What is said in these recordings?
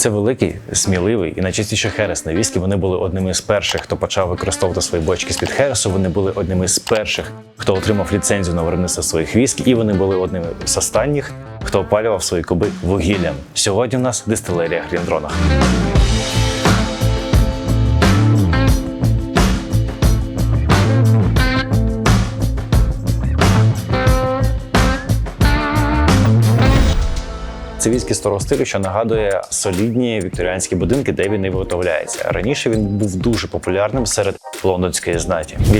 Це великий, сміливий і найчастіше хересний віскі. Вони були одними з перших, хто почав використовувати свої бочки з-під хересу. Вони були одними з перших, хто отримав ліцензію на виробництво своїх віскі, і вони були одними з останніх, хто опалював свої куби вугіллям. Сьогодні у нас дистилерія Гліндронах. Старого стилю, що нагадує солідні вікторіанські будинки, де він і виготовляється. Раніше він був дуже популярним серед лондонської знаті. В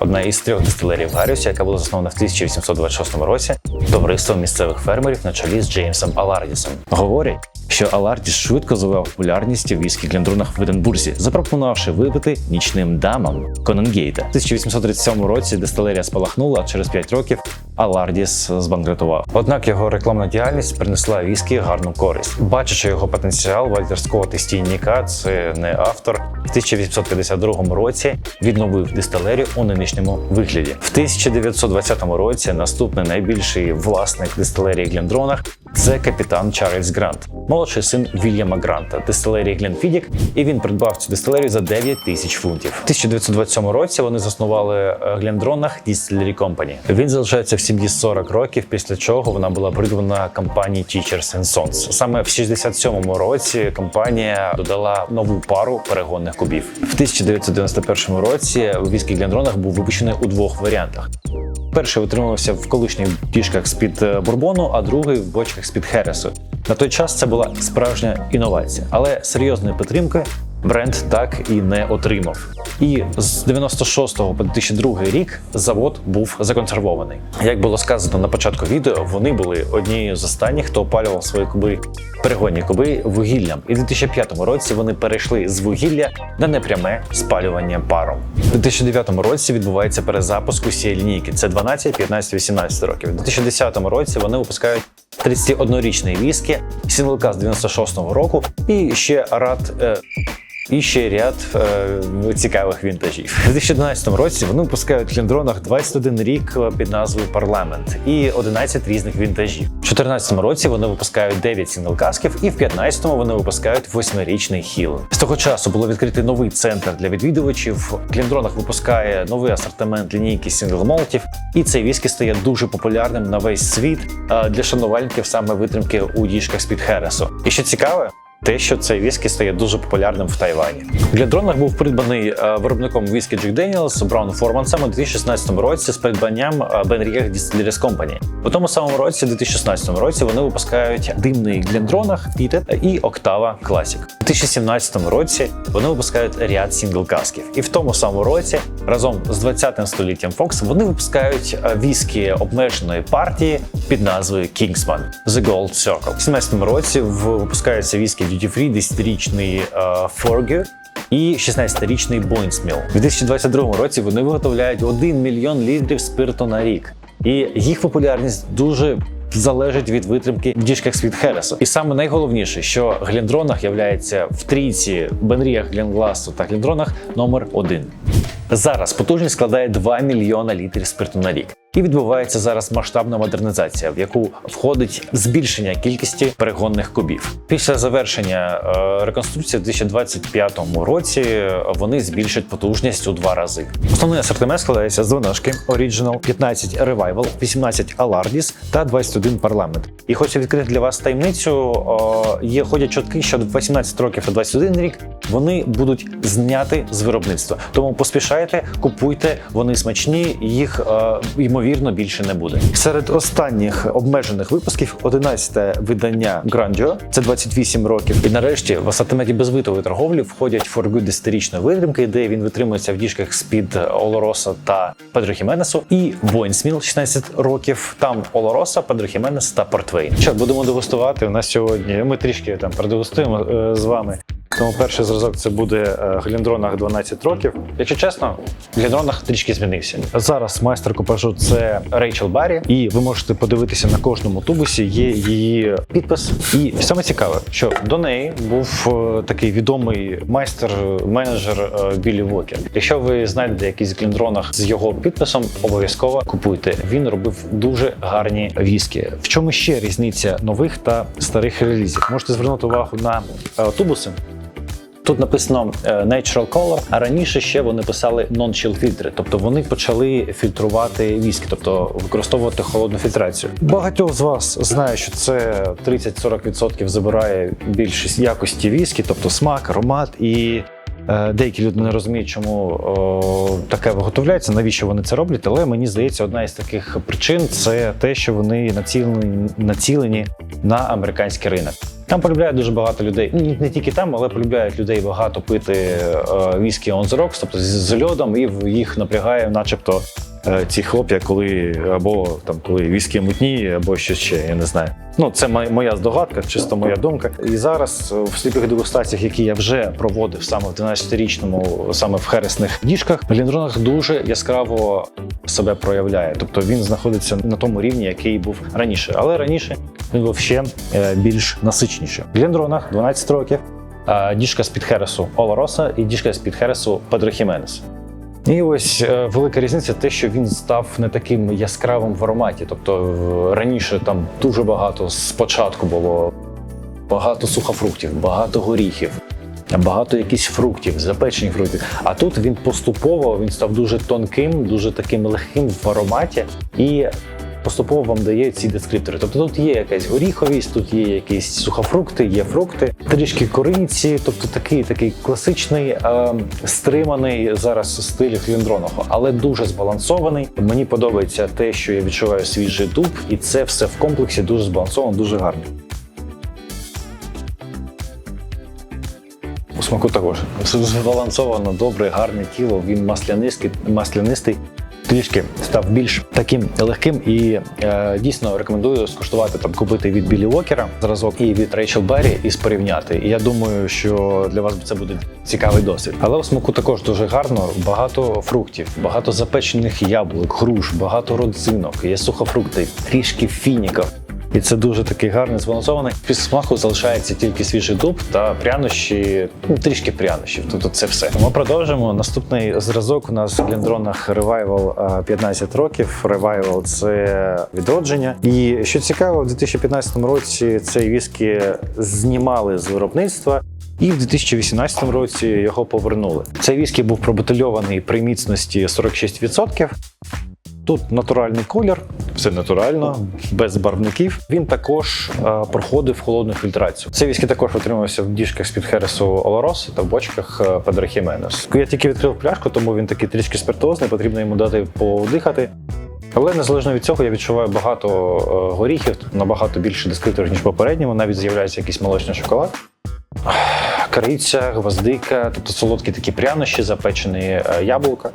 одна із трьох дистилерів в Гаррісі, яка була заснована в 1826 році товариством місцевих фермерів на чолі з Джеймсом Алардісом. Говорять, що Алардіс швидко завив популярність у віскі Гліндронах в Единбурзі, запропонувавши випити нічним дамам Кононгейта. В 1837 році дистилерія спалахнула, а через 5 років Алардіс збанкрутував. Однак його рекламна діяльність принесла віскі гарну користь. Бачачи його потенціал, Вальтер Скотт із Стійніка, це не автор, в 1852 році відновив дистилерію у нинішньому вигляді. В 1920 році наступний найбільший власник дистилерії Глендронах це капітан Чарльз Грант, молодший син Вільяма Гранта, дистилерії Гленфідік, і він придбав цю дистилерію за 9 тисяч фунтів. В 1927 році вони заснували е, Глендронах Distillery Company. Він залишається в сім'ї 40 років, після чого вона була придбана компанією Teachers Sons. Саме в 67 році компанія додала нову пару перегонних кубів. В 1991 році віскі Глендронах був випущений у двох варіантах. Перший утримувався в колишніх діжках з-під е, бурбону, а другий в бочках з-під хересу. На той час це була справжня інновація, але серйозної підтримки бренд так і не отримав. І з 96 по 2002 рік завод був законсервований. Як було сказано на початку відео, вони були однією з останніх, хто опалював свої куби перегонні куби вугіллям. І в 2005 році вони перейшли з вугілля на непряме спалювання паром. У 2009 році відбувається перезапуск усієї лінійки. Це 12, 15, 18 років. У 2010 році вони випускають 31-річний віскі, сінглка з 96-го року і ще рад. Е, і ще ряд е, цікавих вінтажів. У 2011 році вони випускають в Ліндронах 21 рік під назвою Парламент і 11 різних вінтажів. У 2014 році вони випускають 9 сінглкасків, і в 2015 вони випускають восьмирічний хіл. З того часу було відкритий новий центр для відвідувачів. В Ліндронах випускає новий асортимент лінійки сінгл-молтів, і цей віскі стає дуже популярним на весь світ е, для шанувальників саме витримки у діжках з-під Хересу. І що цікаве, те, що цей віскі стає дуже популярним в Тайвані. Для дронах був придбаний е, виробником віскі Jack Daniels Браун Форман саме у 2016 році з придбанням е, Benriach Distilleries Company. У тому самому році, 2016 році, вони випускають димний Глендронах і Octava Classic. У 2017 році вони випускають ряд сінгл-касків. І в тому самому році, разом з 20-м століттям Fox, вони випускають е, віскі обмеженої партії під назвою Kingsman The Gold Circle. У 2017 році в- випускається віскі Duty Free 10-річний е, Forgue і 16-річний Boinsmill. У 2022 році вони виготовляють 1 мільйон літрів спирту на рік. І їх популярність дуже залежить від витримки в діжках світ Хересу. І саме найголовніше, що Глендронах являється в трійці Бенріях, Гленгласу та Глендронах номер один. Зараз потужність складає 2 мільйона літрів спирту на рік. І відбувається зараз масштабна модернізація, в яку входить збільшення кількості перегонних кубів. Після завершення е, реконструкції в 2025 році вони збільшать потужність у два рази. Основний асортимент складається з 12 Original, 15 Revival, 18 Alardis та 21 Parliament. І хочу відкрити для вас таємницю. е, Є ходять чутки, що до 18 років та 21 рік вони будуть зняти з виробництва. Тому поспішайте, купуйте, вони смачні, їх е, ймовірно більше не буде. Серед останніх обмежених випусків 11 видання Гранджо, це 28 років. І нарешті в асортименті безвитової торговлі входять форгуд 10-річної витримки, де він витримується в діжках з-під Олороса та Педро Хіменесу, і Бойнсміл 16 років. Там Олороса, Педро Хіменес та Портвейн. Що будемо дегустувати? У нас сьогодні ми трішки там продегустуємо е, з вами Тому перший зразок це буде е, Гліндронах 12 років. Якщо чесно, Гліндронах трішки змінився. Зараз майстер купажу це Рейчел Баррі, і ви можете подивитися на кожному тубусі. Є її підпис. І саме цікаве, що до неї був е, такий відомий майстер-менеджер е, Білі Вокер. Якщо ви знайдете якийсь гліндронах з його підписом, обов'язково купуйте. Він робив дуже гарні віскі. В чому ще різниця нових та старих релізів? Можете звернути увагу на тубуси. Тут написано е, Natural Color, а раніше ще вони писали Non-Chill фільтри, тобто вони почали фільтрувати віскі, тобто використовувати холодну фільтрацію. Багатьох з вас знає, що це 30-40% забирає більшість якості віскі, тобто смак, аромат і. е, Деякі люди не розуміють, чому о, таке виготовляється, навіщо вони це роблять. Але мені здається, одна із таких причин це те, що вони націлені, націлені на американський ринок. Там полюбляють дуже багато людей. Ну не- тільки там, але полюбляють людей багато пити е, віскі on the rocks, тобто з, льодом, і їх напрягає, начебто, ці хлоп'я, коли або там коли віскі мутні, або щось ще, я не знаю. Ну, це моя- здогадка, чисто моя думка. І зараз е, в сліпих дегустаціях, які я вже проводив саме в 12-річному, саме в хересних діжках, Гліндронах дуже яскраво себе проявляє. Тобто він знаходиться на тому рівні, який був раніше. Але раніше він був ще е, більш насичніший. В Гліндронах 12 років. е, Діжка з-під Хересу Олароса і діжка з-під Хересу Педро Хіменес. І ось е, велика різниця те, що він став не таким яскравим в ароматі. Тобто раніше там дуже багато спочатку було багато сухофруктів, багато горіхів, багато якихось фруктів, запечених фруктів. А тут він поступово він став дуже тонким, дуже таким легким в ароматі і. Поступово вам дає ці дескриптори. Тобто тут є якась горіховість, тут є якісь сухофрукти, є фрукти, трішки коринці, тобто такий такий класичний е, стриманий зараз стиль хліндроного, але дуже збалансований. Мені подобається те, що я відчуваю свіжий дуб, і це все в комплексі дуже збалансовано, дуже гарно. У смаку також збалансовано, добре, гарне тіло. Він маслянистий, маслянистий. Трішки став більш таким легким і е, дійсно рекомендую скуштувати там, купити від Білі Уокера зразок і від Рейчел Беррі і спорівняти. І я думаю, що для вас це буде цікавий досвід. Але у смаку також дуже гарно. Багато фруктів, багато запечених яблук, груш, багато родзинок, є сухофрукти, трішки фініків. І це дуже такий гарний збалансований. Після смаку залишається тільки свіжий дуб та прянощі, ну трішки прянощів. Тобто це все. Ми продовжимо. Наступний зразок у нас в гліндронах Revival е, 15 років. Revival – це відродження. І що цікаво, в 2015 році цей віскі знімали з виробництва. І в 2018 році його повернули. Цей віскі був пробутильований при міцності 46%. Тут натуральний колір, все натурально, без барвників. Він також е, проходив холодну фільтрацію. Цей віскі також отримався в діжках з-під Хересу Олароси та в бочках е, Педро Хіменес. Я тільки відкрив пляшку, тому він такий трішки спиртозний, потрібно йому дати подихати. Але незалежно від цього я відчуваю багато е, горіхів, набагато більше дескрипторів, ніж попередньому. Навіть з'являється якийсь молочний шоколад. Кориця, гвоздика, тобто солодкі такі прянощі, запечені е, яблука.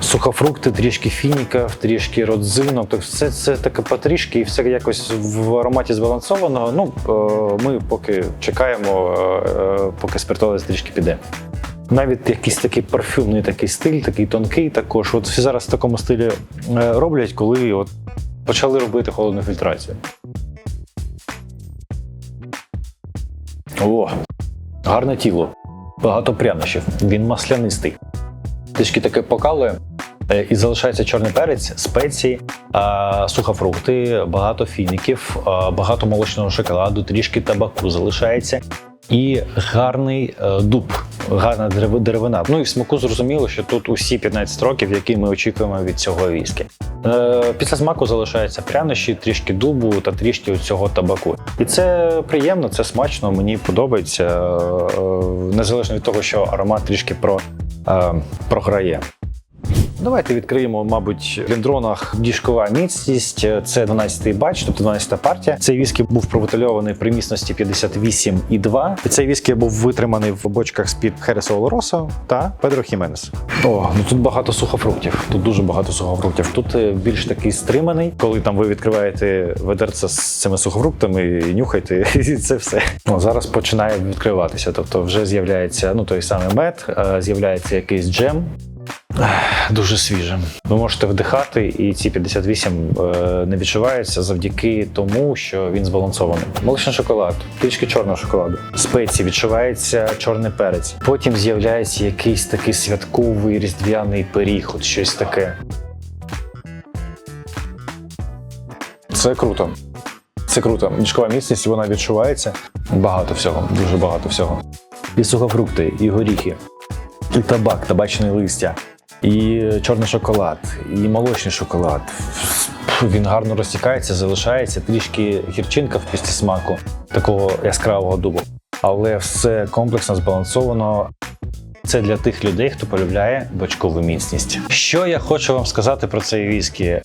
Сухофрукти, трішки фініків, трішки родзинок. Тобто все це таке потрішки і все якось в ароматі збалансовано. Ну, е, ми поки чекаємо, е, поки спиртовець трішки піде. Навіть якийсь такий парфюмний такий стиль, такий тонкий, також. От всі зараз в такому стилі роблять, коли от почали робити холодну фільтрацію. О, гарне тіло, багато прянощів. Він маслянистий. Трішки таке покалує. Е, І залишається чорний перець, спеції, сухофрукти, багато фініків, багато молочного шоколаду, трішки табаку залишається. І гарний е, дуб, гарна дерев- деревина. Ну і в смаку зрозуміло, що тут усі 15 років, які ми очікуємо від цього віскі. Е, Після смаку залишаються прянощі, трішки дубу та трішки цього табаку. І це приємно, це смачно, мені подобається, е, незалежно від того, що аромат трішки про, програє. Давайте відкриємо, мабуть, в ліндронах діжкова міцність. Це 12-й батч, тобто 12-та партія. Цей віскі був пробутильований при міцності 58,2. І цей віскі був витриманий в бочках з-під Хересо Олороса та Педро Хіменес. О, ну тут багато сухофруктів. Тут дуже багато сухофруктів. Тут е, більш такий стриманий. Коли там ви відкриваєте ведерце з цими сухофруктами, і нюхаєте, і це все. О, зараз починає відкриватися. Тобто вже з'являється ну той самий мед, е, з'являється якийсь джем. Дуже свіже. Ви можете вдихати, і ці 58 е, не відчуваються завдяки тому, що він збалансований. Молочний шоколад, трішки чорного шоколаду. Спеції відчувається чорний перець. Потім з'являється якийсь такий святковий різдвяний пиріг, от щось таке. Це круто. Це круто. Мішкова міцність вона відчувається. Багато всього, дуже багато всього. І сухофрукти, і горіхи, і табак, табачне листя, і чорний шоколад, і молочний шоколад. Він гарно розтікається, залишається трішки гірчинка в після смаку такого яскравого дубу. Але все комплексно збалансовано. Це для тих людей, хто полюбляє бочкову міцність. Що я хочу вам сказати про цей віскі?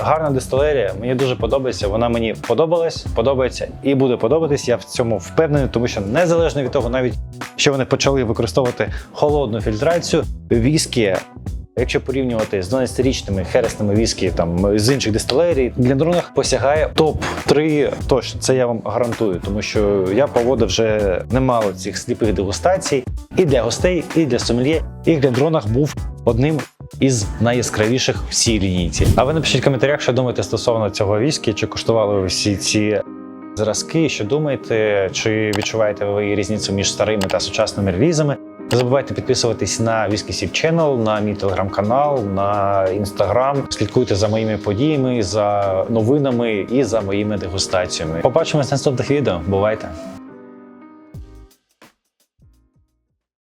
Гарна дистилерія, мені дуже подобається. Вона мені подобалась, подобається і буде подобатись. Я в цьому впевнений, тому що незалежно від того, навіть що вони почали використовувати холодну фільтрацію, віскі. Якщо порівнювати з 12-річними хересними віскі там з інших дистилерій, Глендронах посягає топ 3 точно. Це я вам гарантую, тому що я проводив вже немало цих сліпих дегустацій і для гостей, і для сомельє. І Глендронах був одним із найяскравіших в цій лінійці. А ви напишіть в коментарях, що думаєте стосовно цього віскі, чи коштували ви всі ці зразки, що думаєте, чи відчуваєте ви різницю між старими та сучасними релізами. Не забувайте підписуватись на Віскісів Channel, на мій телеграм-канал, на інстаграм. Слідкуйте за моїми подіями, за новинами і за моїми дегустаціями. Побачимось в наступних відео. Бувайте!